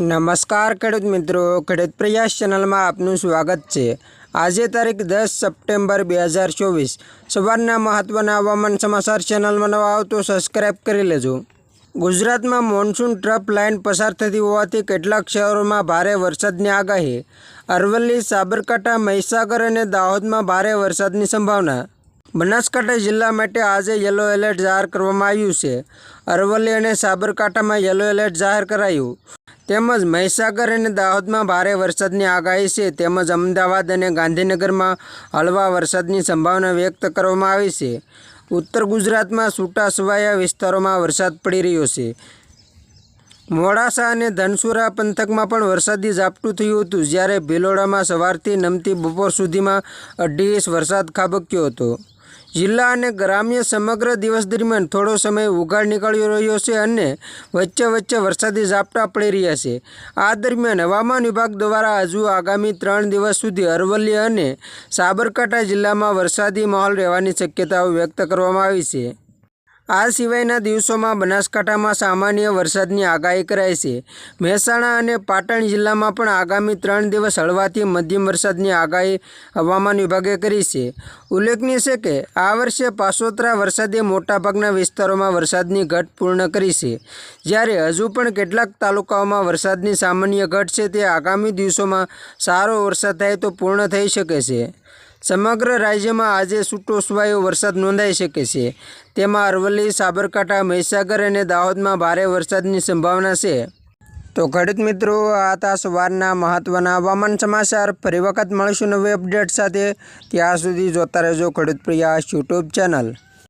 નમસ્કાર ખેડૂત મિત્રો, ખેડૂત પ્રયાસ ચેનલમાં આપનું સ્વાગત છે. આજે તારીખ દસ સપ્ટેમ્બર બે હજાર ચોવીસ. સવારના મહત્ત્વના હવામાન સમાચાર ચેનલમાં નવા આવતો સબસ્ક્રાઈબ કરી લેજો. ગુજરાતમાં મોન્સૂન ટ્રફ લાઇન પસાર થતી હોવાથી કેટલાક શહેરોમાં ભારે વરસાદની આગાહી. અરવલ્લી, સાબરકાંઠા, મહીસાગર અને દાહોદમાં ભારે વરસાદની સંભાવના. બનાસકાંઠા જિલ્લા માટે આજે યલો એલર્ટ જાહેર કરવામાં આવ્યું છે. અરવલ્લી અને સાબરકાંઠામાં યલો એલર્ટ જાહેર કરાયું. તેમજ મહીસાગર અને દાહોદમાં ભારે વરસાદની આગાહી છે. તેમજ અમદાવાદ અને ગાંધીનગરમાં હળવા વરસાદની સંભાવના વ્યક્ત કરવામાં આવી છે. ઉત્તર ગુજરાતમાં છૂટાછવાયા વિસ્તારોમાં વરસાદ પડી રહ્યો છે. મોડાસા અને ધનસુરા પંથકમાં પણ વરસાદી ઝાપટું થયું હતું, જ્યારે ભિલોડામાં સવારથી નમતી બપોર સુધીમાં અઢી ઇંચ વરસાદ ખાબક્યો હતો. જિલ્લા અને ગ્રામ્ય સમગ્ર દિવસ દરમિયાન થોડો સમય ઉઘાડ નીકળી રહ્યો છે અને વચ્ચે વચ્ચે વરસાદી ઝાપટા પડી રહ્યા છે. આ દરમિયાન હવામાન વિભાગ દ્વારા હજુ આગામી ત્રણ દિવસ સુધી અરવલ્લી અને સાબરકાંઠા જિલ્લામાં વરસાદી માહોલ રહેવાની શક્યતાઓ વ્યક્ત કરવામાં આવી છે. આ સિવાયના દિવસોમાં બનાસકાંઠામાં સામાન્ય વરસાદની આગાહી કરાઈ છે. મહેસાણા અને પાટણ જિલ્લામાં પણ આગામી ત્રણ દિવસ હળવાથી મધ્યમ વરસાદની આગાહી હવામાન વિભાગે કરી છે. ઉલ્લેખનીય છે કે, આ વર્ષે પાસોતરા વરસાદે મોટાભાગના વિસ્તારોમાં વરસાદની ઘટ પૂર્ણ કરી છે. જ્યારે હજુ પણ કેટલાક તાલુકાઓમાં વરસાદની સામાન્ય ઘટ છે તે આગામી દિવસોમાં સારો વરસાદ થાય તો પૂર્ણ થઈ શકે છે. સમગ્ર રાજ્યમાં આજે છૂટોછવાયો વરસાદ નોંધાઈ શકે છે. તેમાં અરવલ્લી, સાબરકાંઠા, મહીસાગર અને દાહોદમાં ભારે વરસાદની સંભાવના છે. તો ખેડૂત મિત્રો, આ હતા સવારના મહત્ત્વના હવામાન સમાચાર ફરી વખત મળીશું નવી અપડેટ સાથે. ત્યાં સુધી જોતા રહેજો ખેડૂત પ્રિયાસ યુટ્યુબ ચેનલ.